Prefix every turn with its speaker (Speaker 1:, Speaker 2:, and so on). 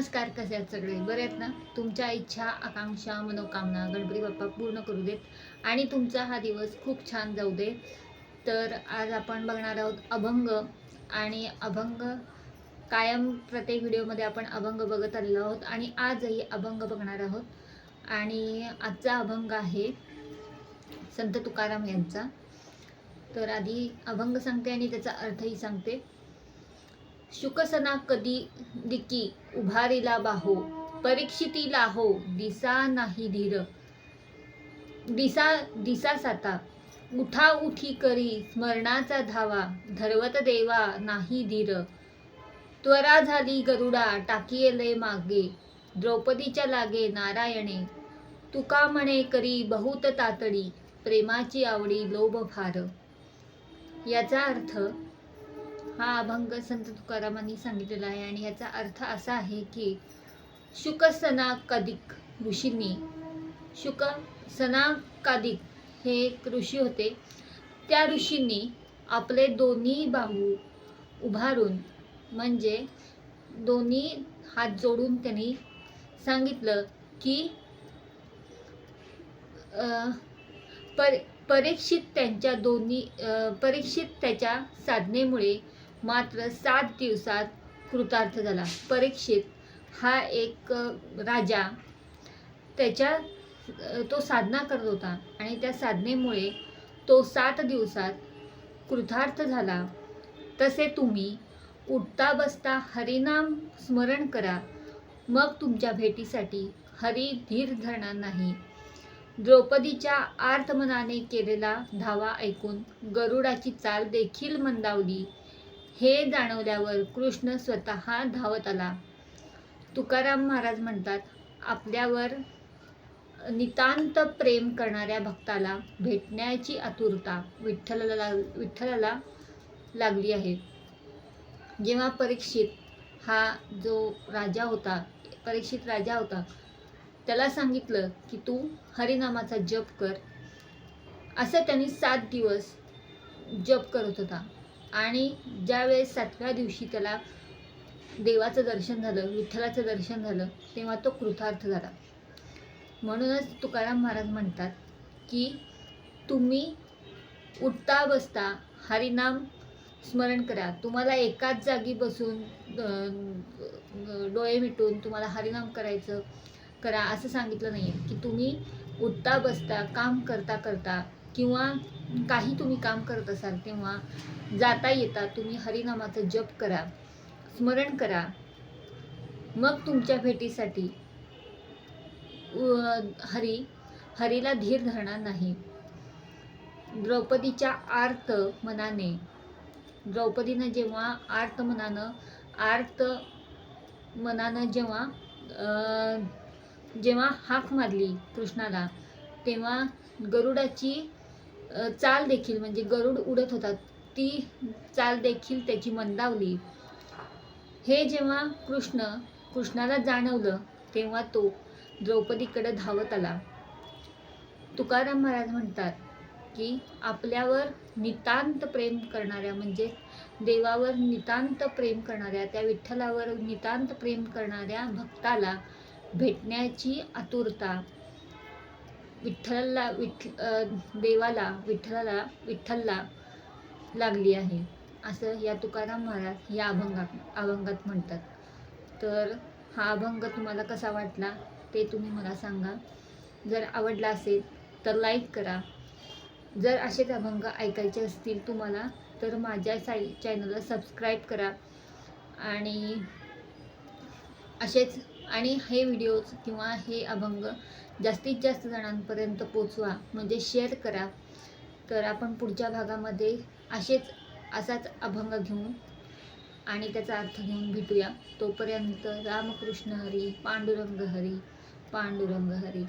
Speaker 1: नमस्कार कसे आहेत सगळे? बरे आहेत ना? तुमच्या इच्छा आकांक्षा मनोकामना गणपती बाप्पा पूर्ण करू देत. आणि तुमचा हा दिवस खूप छान जाऊ दे. तर आज आपण बघणार आहोत अभंग. आणि अभंग कायम प्रत्येक व्हिडिओमध्ये आपण अभंग बघत आलेलो आहोत. आणि आजही अभंग बघणार आहोत. आणि आजचा अभंग आहे संत तुकाराम यांचा. तर आधी अभंग सांगते आणि त्याचा अर्थही सांगते. शुकसना कधी दिकी उभारीला बाहो परीक्षिती लाहो दिसा नाही धीर. दिसा दिसा साता. उठा उठी करी स्मरणाचा धावा धरवत देवा नाही धीर. त्वरा झाली गरुडा टाकीले मागे. द्रौपदीच्या लागे नारायणे. तुका म्हणे करी बहुत तातडी प्रेमाची आवडी लोभ फार याचा अर्थ हा अभंग संत तुकारामांनी सांगितलेला आहे आणि याचा अर्थ असा आहे की शुकसनाकादिक ऋषींनी शुक सनाकादिक हे एक ऋषी होते. त्या ऋषींनी आपले दोन्ही बाहू उभारून म्हणजे दोन्ही हात जोडून त्यांनी सांगितलं की पर परीक्षित त्यांच्या दोन्ही परीक्षित त्याच्या साधनेमुळे मात्र सात दिवसात कृतार्थ झाला. परीक्षित हा एक राजा त्याच्या तो साधना करत होता आणि त्या साधनेमुळे तो सात दिवसात कृतार्थ झाला. तसे तुम्ही उठता बसता हरिनाम स्मरण करा. मग तुमच्या भेटीसाठी हरी धीर धरणार नाही. द्रौपदीच्या आर्तमनाने केलेला धावा ऐकून गरुडाची चाल देखील मंदावली. हे जाणवल्यावर कृष्ण स्वतः धावत आला. तुकाराम महाराज म्हणतात आपल्यावर नितांत प्रेम करणाऱ्या भक्ताला भेटण्याची आतुरता विठ्ठलाला विठ्ठलाला लागली आहे. जेव्हा परीक्षित हा जो राजा होता परीक्षित राजा होता त्याला सांगितलं की तू हरिनामाचा जप कर. असं त्यांनी सात दिवस जप करत होता. आणि ज्यावेळेस सातव्या दिवशी त्याला देवाचं दर्शन झालं विठ्ठलाचं दर्शन झालं तेव्हा तो कृतार्थ झाला. म्हणूनच तुकाराम महाराज म्हणतात की तुम्ही उठता बसता हरिनाम स्मरण करा. तुम्हाला एकाच जागी बसून डोळे मिटून तुम्हाला हरिनाम करायचं करा असं सांगितलं नाही आहे की तुम्ही उठता बसता काम करता करता किंवा काही तुम्ही काम करत असाल तेव्हा जाता येता तुम्ही हरिनामाचं जप करा स्मरण करा. मग तुमच्या भेटीसाठी हरी हरीला धीर धरणार नाही. द्रौपदीच्या आर्त मनाने द्रौपदीनं जेव्हा आर्त मनानं आर्त मनानं जेव्हा जेव्हा हाक मारली कृष्णाला तेव्हा गरुडाची चाल देखील म्हणजे गरुड उडत होता. ती चाल देखील त्याची मंदावली. हे जेव्हा कृष्ण कृष्णाला जाणवलं तेव्हा तो द्रौपदीकडे धावत आला. तुकाराम महाराज म्हणतात की आपल्यावर नितांत प्रेम करणाऱ्या म्हणजे देवावर नितांत प्रेम करणाऱ्या त्या विठ्ठलावर नितांत प्रेम करणाऱ्या भक्ताला भेटण्याची आतुरता विठ्ठलला विठ देवाला विठ्ठलाला विठ्ठलला लागली आहे. असं या तुकाराम महाराज या अभंगात अभंगात म्हणतात. तर हा अभंग तुम्हाला कसा वाटला ते तुम्ही मला सांगा. जर आवडला असेल तर लाईक करा. जर असेच अभंग ऐकायचे असतील तुम्हाला तर माझ्या साई चॅनलला सबस्क्राईब करा. आणि असेच आणि हे व्हिडिओज किंवा हे अभंग जास्तीत जास्त जणांपर्यंत पोचवा. म्हणजे शेअर करा. तर आपण पुढच्या भागामध्ये असेच असाच अभंग घेऊन आणि त्याचा अर्थ घेऊन भेटूया. तोपर्यंत रामकृष्ण हरी पांडुरंग हरी पांडुरंग हरी.